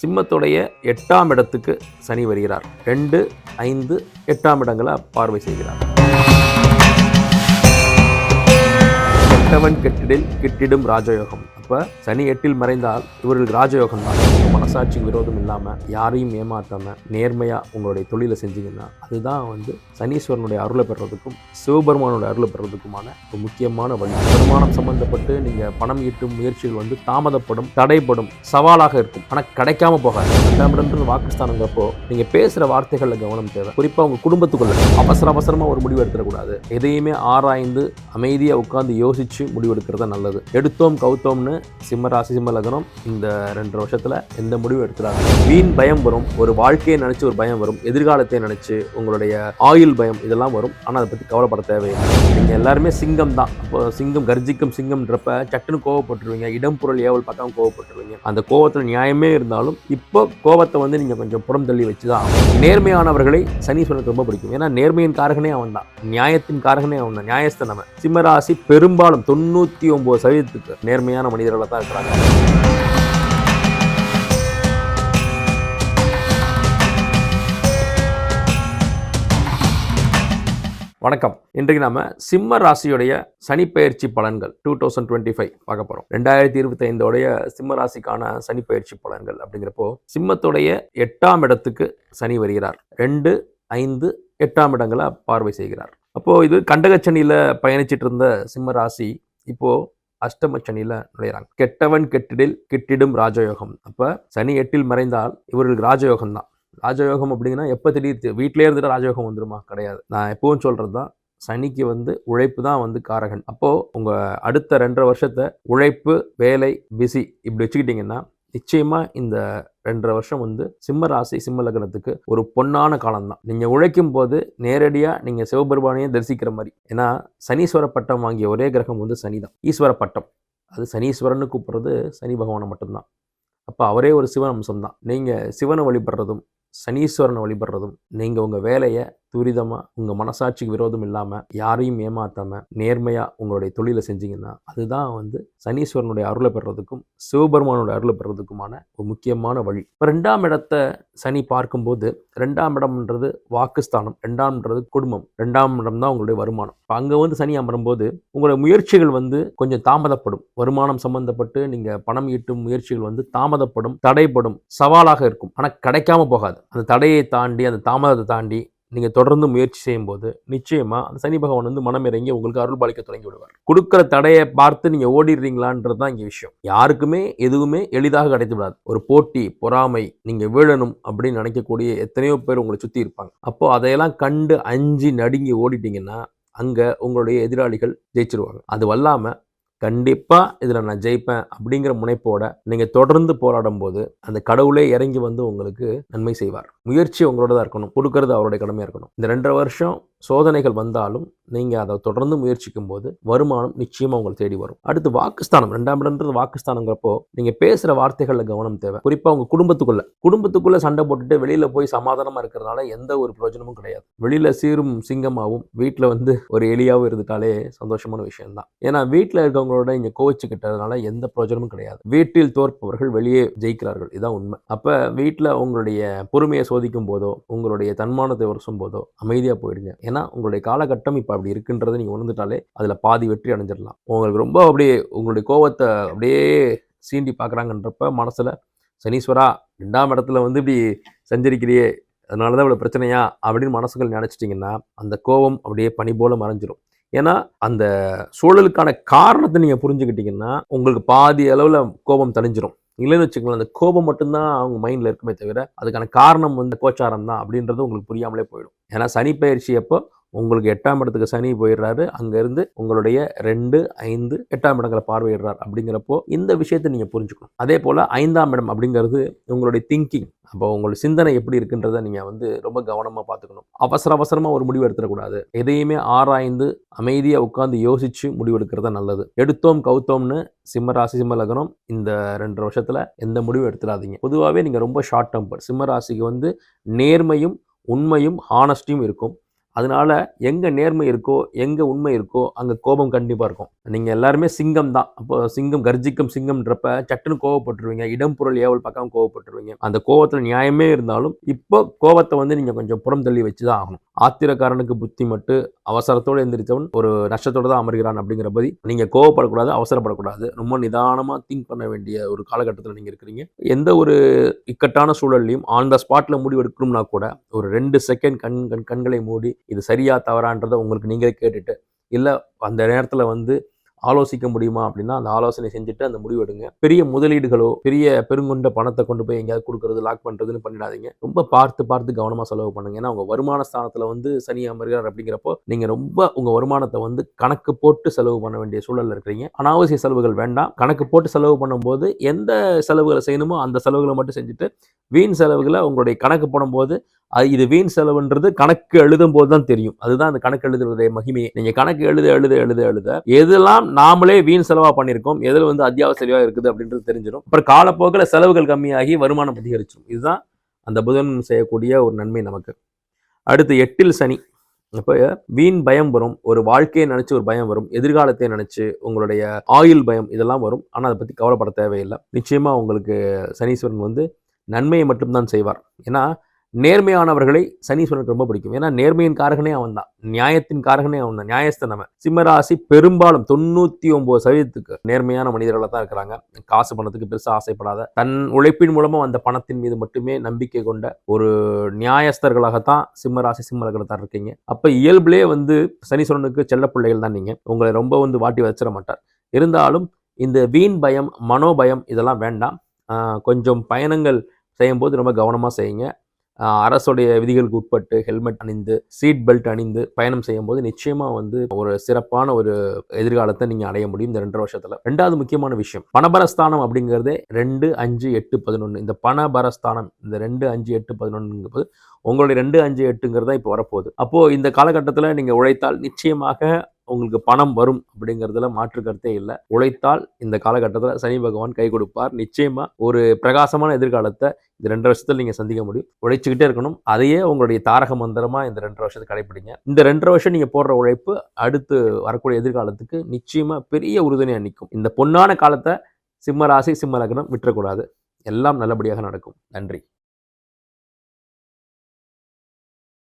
சிம்மத்துடைய எட்டாம் இடத்துக்கு சனி வருகிறார். ரெண்டு ஐந்து எட்டாம் இடங்களை பார்வை செய்கிறார். கெட்டவன் கெட்டிடில் கிட்டிடும் ராஜயோகம். அப்போ சனி எட்டில் மறைந்தால் இவர்களுக்கு ராஜயோகம் தான் மனசாட்சிக்கு விரோதம் இல்லாமல் யாரையும் ஏமாற்றாமல் நேர்மையாக உங்களுடைய தொழிலை செஞ்சீங்கன்னா அதுதான் வந்து சனீஸ்வரனுடைய அருளை பெறுறதுக்கும் சிவபெருமானுடைய அருளை பெறுறதுக்குமான ஒரு முக்கியமான வழி. வருமானம் சம்பந்தப்பட்டு நீங்கள் பணம் ஈட்டும் முயற்சிகள் வந்து தாமதப்படும் தடைப்படும் சவாலாக இருக்கும். ஆனால் கிடைக்காம போகாது. ரெண்டாம் இடம்ன்றது வாக்குஸ்தானங்கிறப்போ நீங்கள் பேசுகிற வார்த்தைகளில் கவனம் தேவை. குறிப்பாக உங்கள் குடும்பத்துக்குள்ள. அவசர அவசரமாக ஒரு முடிவு எடுத்துடக்கூடாது. எதையுமே ஆராய்ந்து அமைதியாக உட்கார்ந்து யோசித்து முடிவெடுக்கிறது நல்லது. எடுத்தோம் கவுத்தோம்னு சிம்ம ராசி சிம்ம லக்னம் இந்த ரெண்டு வருஷத்தில் எந்த முடிவு எடுத்துறாங்க வீண் பயம் வரும் ஒரு வாழ்க்கையை நினச்சி ஒரு பயம் வரும் எதிர்காலத்தை நினச்சி உங்களுடைய ஆயுள் பயம் இதெல்லாம் வரும். ஆனால் அதை பற்றி கவலைப்பட தேவையில்லை. நீங்கள் எல்லாருமே சிங்கம் தான். இப்போ சிங்கம் கர்ஜிக்கும் சிங்கம்ன்றப்ப சட்டுன்னு கோவப்பட்டுருவீங்க. இடம் பொருள் ஏவல் பார்க்காம கோவப்பட்டுருவீங்க. அந்த கோவத்தில் நியாயமே இருந்தாலும் இப்போ கோவத்தை வந்து நீங்கள் கொஞ்சம் புறம் தள்ளி வச்சு தான் நேர்மையானவர்களை சனீஸ்வரனுக்கு ரொம்ப பிடிக்கும். ஏன்னா நேர்மையின் காரகனே அவன் தான் நியாயத்தின் காரகனே அவன் தான் நியாயஸ்தன் அவன். சிம்மராசி பெரும்பாலும் தொண்ணூற்றி ஒன்பது சதவீதத்துக்கு நேர்மையான மனிதர்களை தான் இருக்கிறாங்க. வணக்கம். இன்றைக்கு நாம சிம்ம ராசியுடைய சனிப்பெயர்ச்சி பலன்கள் டூ தௌசண்ட் டுவெண்ட்டி ஃபைவ் பார்க்க போகிறோம் ரெண்டாயிரத்தி இருபத்தி ஐந்தோடைய சிம்ம ராசிக்கான சனிப்பெயர்ச்சி பலன்கள் அப்படிங்கிறப்போ சிம்மத்துடைய எட்டாம் இடத்துக்கு சனி வருகிறார். ரெண்டு ஐந்து எட்டாம் இடங்களை பார்வை செய்கிறார். அப்போது இது கண்டகச்சனியில பயணிச்சிட்டு இருந்த சிம்ம ராசி இப்போது அஷ்டம சனியில் நுழையிறாங்க. கெட்டவன் கெட்டிடில் கிட்டிடும் ராஜயோகம். அப்போ சனி எட்டில் மறைந்தால் இவர்களுக்கு ராஜயோகம் தான். ராஜயோகம் அப்படிங்கன்னா எப்போ திடீர் வீட்டிலே இருந்துட்டு ராஜயோகம் வந்துருமா? கிடையாது. நான் எப்பவும் சொல்கிறது தான் சனிக்கு வந்து உழைப்பு தான் வந்து காரகன். அப்போது உங்கள் அடுத்த ரெண்டரை வருஷத்தை உழைப்பு வேலை பிஸி இப்படி வச்சுக்கிட்டிங்கன்னா நிச்சயமாக இந்த ரெண்டரை வருஷம் வந்து சிம்ம ராசி சிம்ம லக்னத்துக்கு ஒரு பொன்னான காலம் தான் உழைக்கும் போது நேரடியாக நீங்கள் சிவபெருமானையே தரிசிக்கிற மாதிரி. ஏன்னா சனீஸ்வர பட்டம் வாங்கிய ஒரே கிரகம் வந்து சனி தான் ஈஸ்வர பட்டம். அது சனீஸ்வரன்னு கூப்பிட்றது சனி பகவானை மட்டும்தான். அப்போ அவரே ஒரு சிவன் அம்சம் தான் நீங்கள் சிவனை வழிபடுறதும் சனீஸ்வரனை வழிபடுறதும் நீங்கள் உங்கள் வேலையை துரிதமாக உங்கள் மனசாட்சிக்கு விரோதம் இல்லாமல் யாரையும் ஏமாற்றாமல் நேர்மையாக உங்களுடைய தொழிலை செஞ்சீங்கன்னா அதுதான் வந்து சனீஸ்வரனுடைய அருளை பெறுறதுக்கும் சிவபெருமானுடைய அருளை பெறுறதுக்குமான ஒரு முக்கியமான வழி. இப்போ ரெண்டாம் இடத்தை சனி பார்க்கும்போது ரெண்டாம் இடம்ன்றது வாக்குஸ்தானம் ரெண்டாம்ன்றது குடும்பம் ரெண்டாம் இடம் தான் உங்களுடைய வருமானம். இப்போ அங்கே வந்து சனி அமரும்போது உங்களுடைய முயற்சிகள் வந்து கொஞ்சம் தாமதப்படும். வருமானம் சம்பந்தப்பட்டு நீங்கள் பணம் ஈட்டும் முயற்சிகள் வந்து தாமதப்படும் தடைப்படும் சவாலாக இருக்கும். ஆனால் கிடைக்காம போகாது. அந்த தடையை தாண்டி அந்த தாமதத்தை தாண்டி நீங்கள் தொடர்ந்து முயற்சி செய்யும்போது நிச்சயமாக அந்த சனி பகவான் வந்து மனம் இறங்கி உங்களுக்கு அருள் பாலிக்க தொடங்கி விடுவார். கொடுக்குற தடையை பார்த்து நீங்கள் ஓடிடுறீங்களான்றது தான் இங்கே விஷயம். யாருக்குமே எதுவுமே எளிதாக கிடைத்து விடாது. ஒரு போட்டி பொறாமை நீங்கள் வீழணும் அப்படின்னு நினைக்கக்கூடிய எத்தனையோ பேர் உங்களை சுற்றி இருப்பாங்க. அப்போ அதையெல்லாம் கண்டு அஞ்சு நடுங்கி ஓடிட்டீங்கன்னா அங்கே உங்களுடைய எதிராளிகள் ஜெயிச்சிருவாங்க. அது வல்லாமல் கண்டிப்பாக இதில் நான் ஜெயிப்பேன் அப்படிங்கிற முனைப்போட நீங்கள் தொடர்ந்து போராடும் போது அந்த கடவுளே இறங்கி வந்து உங்களுக்கு நன்மை செய்வார். முயற்சி உங்களோட தான் இருக்கணும். கொடுக்கறது அவருடைய கடமையாக இருக்கணும். இந்த ரெண்டரை வருஷம் சோதனைகள் வந்தாலும் நீங்கள் அதை தொடர்ந்து முயற்சிக்கும் போது வருமானம் நிச்சயமாக உங்களை தேடி வரும். அடுத்து வாக்குஸ்தானம். ரெண்டாம் இடம்ன்றது வாக்குஸ்தானங்கிறப்போ நீங்கள் பேசுகிற வார்த்தைகளில் கவனம் தேவை. குறிப்பாக உங்கள் குடும்பத்துக்குள்ள. குடும்பத்துக்குள்ளே சண்டை போட்டுட்டு வெளியில் போய் சமாதானமாக இருக்கிறதுனால எந்த ஒரு பிரயோஜனமும் கிடையாது. வெளியில் சீரும் சிங்கமாகவும் வீட்டில் வந்து ஒரு எலியாகவும் இருந்துட்டாலே சந்தோஷமான விஷயம் தான் ஏன்னா வீட்டில் இருக்கவங்களோட இங்கே கோவிச்சுக்கிட்டதுனால எந்த பிரயோஜனமும் கிடையாது. வீட்டில் தோற்பவர்கள் வெளியே ஜெயிக்கிறார்கள். இதுதான் உண்மை. அப்போ வீட்டில் உங்களுடைய பொறுமையை சோதிக்கும் போதோ உங்களுடைய தன்மானத்தை உரசும் போதோ அமைதியாக போயிடுங்க. ஏன்னா உங்களுடைய காலகட்டம் இப்போ அப்படி இருக்குன்றதை நீங்கள் உணர்ந்துட்டாலே அதில் பாதி வெற்றி அடைஞ்சிடலாம். உங்களுக்கு ரொம்ப அப்படியே உங்களுடைய கோவத்தை அப்படியே சீண்டி பார்க்குறாங்கன்றப்ப மனசில் சனீஸ்வரா ரெண்டாம் இடத்துல வந்து இப்படி செஞ்சிருக்கிறியே அதனால தான் இவ்வளோ பிரச்சனையா? அப்படின்னு மனசுகள் நினச்சிட்டிங்கன்னா அந்த கோபம் அப்படியே பனி போல் மறைஞ்சிரும். ஏன்னா அந்த சூழலுக்கான காரணத்தை நீங்கள் புரிஞ்சுக்கிட்டிங்கன்னா உங்களுக்கு பாதி அளவில் கோபம் தணிஞ்சிரும். இல்லைன்னு வச்சுக்கோங்களேன் அந்த கோபம் மட்டும்தான் அவங்க மைண்டில் இருக்குமே தவிர அதுக்கான காரணம் வந்து கோச்சாரம் தான் அப்படின்றது உங்களுக்கு புரியாமலே போயிடும். ஏன்னா சனி பயிற்சி அப்போ உங்களுக்கு எட்டாம் இடத்துக்கு சனி போயிடுறாரு அங்கேருந்து உங்களுடைய ரெண்டு ஐந்து எட்டாம் இடங்களை பார்வையிடுறார் அப்படிங்கிறப்போ இந்த விஷயத்தை நீங்கள் புரிஞ்சுக்கணும். அதே போல் ஐந்தாம் இடம் அப்படிங்கிறது உங்களுடைய திங்கிங் அப்போ உங்களுடைய சிந்தனை எப்படி இருக்குன்றதை நீங்கள் வந்து ரொம்ப கவனமாக பார்த்துக்கணும். அவசர அவசரமாக ஒரு முடிவு எடுத்துடக்கூடாது. எதையுமே ஆராய்ந்து அமைதியாக உட்காந்து யோசித்து முடிவெடுக்கிறது தான் நல்லது. எடுத்தோம் கவுத்தோம்னு சிம்ம ராசி சிம்ம லக்னம் இந்த ரெண்டு வருஷத்தில் எந்த முடிவும் எடுத்துடாதீங்க. பொதுவாகவே நீங்கள் ரொம்ப ஷார்ட் டெம்பர் சிம்ம ராசிக்கு வந்து நேர்மையும் உண்மையும் ஹானஸ்டியும் இருக்கும். அதனால எங்கே நேர்மை இருக்கோ எங்கே உண்மை இருக்கோ அங்கே கோபம் கண்டிப்பாக இருக்கும். நீங்கள் எல்லாருமே சிங்கம் தான். அப்போ சிங்கம் கர்ஜிக்கும் சிங்கம்ன்றப்ப சட்டுன்னு கோவப்பட்டுருவீங்க. இடம் பொருள் ஏவல் பக்கம் கோவப்பட்டுருவீங்க. அந்த கோவத்தில் நியாயமே இருந்தாலும் இப்போ கோவத்தை வந்து நீங்கள் கொஞ்சம் புறம் தள்ளி வச்சு தான் ஆகணும். ஆத்திரக்காரனுக்கு புத்தி மட்டு அவசரத்தோடு எந்திரிச்சவன் ஒரு நஷ்டத்தோடு தான் அமர்கிறான் அப்படிங்கிற பதி நீங்கள் கோவப்படக்கூடாது அவசரப்படக்கூடாது. ரொம்ப நிதானமாக திங்க் பண்ண வேண்டிய ஒரு காலகட்டத்தில் நீங்கள் இருக்கிறீங்க. எந்த ஒரு இக்கட்டான சூழல்லையும் ஆன் த ஸ்பாட்டில் முடிவெடுக்கணும்னா கூட ஒரு ரெண்டு செகண்ட் கண் கண் கண்களை மூடி இது சரியா தவறான்றதை உங்களுக்கு நீங்களே கேட்டுட்டு இல்லை அந்த நேரத்தில் வந்து ஆலோசிக்க முடியுமா அப்படின்னா அந்த ஆலோசனை செஞ்சுட்டு அந்த முடிவு எடுங்க. பெரிய முதலீடுகளோ பெரிய பெருங்கொண்ட பணத்தை கொண்டு போய் எங்கேயாவது கொடுக்குறது லாக் பண்ணுறதுன்னு பண்ணிடாதீங்க. ரொம்ப பார்த்து பார்த்து கவனமாக செலவு பண்ணுங்க. ஏன்னா உங்கள் வருமான ஸ்தானத்தில் வந்து சனி அமர்கிறார் அப்படிங்கிறப்போ நீங்கள் ரொம்ப உங்கள் வருமானத்தை வந்து கணக்கு போட்டு செலவு பண்ண வேண்டிய சூழலில் இருக்கிறீங்க. அனாவசிய செலவுகள் வேண்டாம். கணக்கு போட்டு செலவு பண்ணும்போது எந்த செலவுகளை செய்யணுமோ அந்த செலவுகளை மட்டும் செஞ்சுட்டு வீண் செலவுகளை உங்களுடைய கணக்கு போடும்போது அது இது வீண் செலவுன்றது கணக்கு எழுதும் போது தான் தெரியும். அதுதான் அந்த கணக்கு எழுதுறதுடைய மகிமையை. நீங்க கணக்கு எழுத எழுத எழுத எழுத எதெல்லாம் நாமளே வீண் செலவா பண்ணியிருக்கோம் எதில் வந்து அத்தியாவசியமா இருக்குது அப்படின்றது தெரிஞ்சிடும் அப்புறம் காலப்போக்கில் செலவுகள் கம்மியாகி வருமானம் அதிகரிச்சிடும் இதுதான் அந்த புதன் செய்யக்கூடிய ஒரு நன்மை நமக்கு. அடுத்து எட்டில் சனி. அப்போ வீண் பயம் வரும். ஒரு வாழ்க்கையை நினச்சி ஒரு பயம் வரும். எதிர்காலத்தை நினச்சி உங்களுடைய ஆயுள் பயம் இதெல்லாம் வரும். ஆனால் அதை பற்றி கவலைப்பட தேவையில்லை. நிச்சயமாக உங்களுக்கு சனீஸ்வரன் வந்து நன்மையை மட்டும்தான் செய்வார். ஏன்னா நேர்மையானவர்களை சனீஸ்வரனுக்கு ரொம்ப பிடிக்கும். ஏன்னா நேர்மையின் காரகனே அவன் தான் நியாயத்தின் காரகனே அவன் தான் நியாயஸ்தன் அவன். சிம்மராசி பெரும்பாலும் தொண்ணூத்தி ஒன்பது சதவீதத்துக்கு நேர்மையான மனிதர்களாக தான் இருக்கிறாங்க. காசு பணத்துக்கு பெருசாக ஆசைப்படாத. தன் உழைப்பின் மூலமாக அந்த பணத்தின் மீது மட்டுமே நம்பிக்கை கொண்ட ஒரு நியாயஸ்தர்களாகத்தான் சிம்மராசி சிம்ம தான் இருக்கீங்க. அப்ப இயல்பிலே வந்து சனீஸ்வரனுக்கு செல்ல பிள்ளைகள் தான் நீங்க. உங்களை ரொம்ப வந்து வாட்டி வச்சிட மாட்டார். இருந்தாலும் இந்த வீண் பயம் மனோபயம் இதெல்லாம் வேண்டாம். கொஞ்சம் பயணங்கள் செய்யும்போது ரொம்ப கவனமாக செய்யுங்க. அரசுடைய விதிகளுக்கு உட்பட்டு ஹெல்மெட் அணிந்து சீட் பெல்ட் அணிந்து பயணம் செய்யும்போது நிச்சயமா வந்து ஒரு சிறப்பான ஒரு எதிர்காலத்தை நீங்க அடைய முடியும் இந்த ரெண்டரை வருஷத்துல. ரெண்டாவது முக்கியமான விஷயம் பணபரஸ்தானம் அப்படிங்கிறதே ரெண்டு அஞ்சு எட்டு பதினொன்று இந்த பணபரஸ்தானம் இந்த ரெண்டு அஞ்சு எட்டு பதினொன்றுங்கிறது உங்களுடைய ரெண்டு அஞ்சு எட்டுங்கிறது தான் இப்போ வரப்போகுது. அப்போது இந்த காலகட்டத்தில் நீங்கள் உழைத்தால் நிச்சயமாக உங்களுக்கு பணம் வரும் அப்படிங்கிறதுல மாற்று கருத்தே இல்லை. உழைத்தால் இந்த காலகட்டத்தில் சனி பகவான் கை கொடுப்பார். நிச்சயமாக ஒரு பிரகாசமான எதிர்காலத்தை இந்த ரெண்டு வருஷத்தில் நீங்கள் சந்திக்க முடியும். உழைச்சிக்கிட்டே இருக்கணும். அதையே உங்களுடைய தாரக மந்திரமாக இந்த ரெண்டரை வருஷத்தை கடைப்பிடிங்க. இந்த ரெண்டரை வருஷம் நீங்கள் போடுற உழைப்பு அடுத்து வரக்கூடிய எதிர்காலத்துக்கு நிச்சயமாக பெரிய உறுதுணையாக நிற்கும் இந்த பொன்னான காலத்தை சிம்ம ராசி சிம்ம லக்னம் விட்டுறக்கூடாது. எல்லாம் நல்லபடியாக நடக்கும். நன்றி.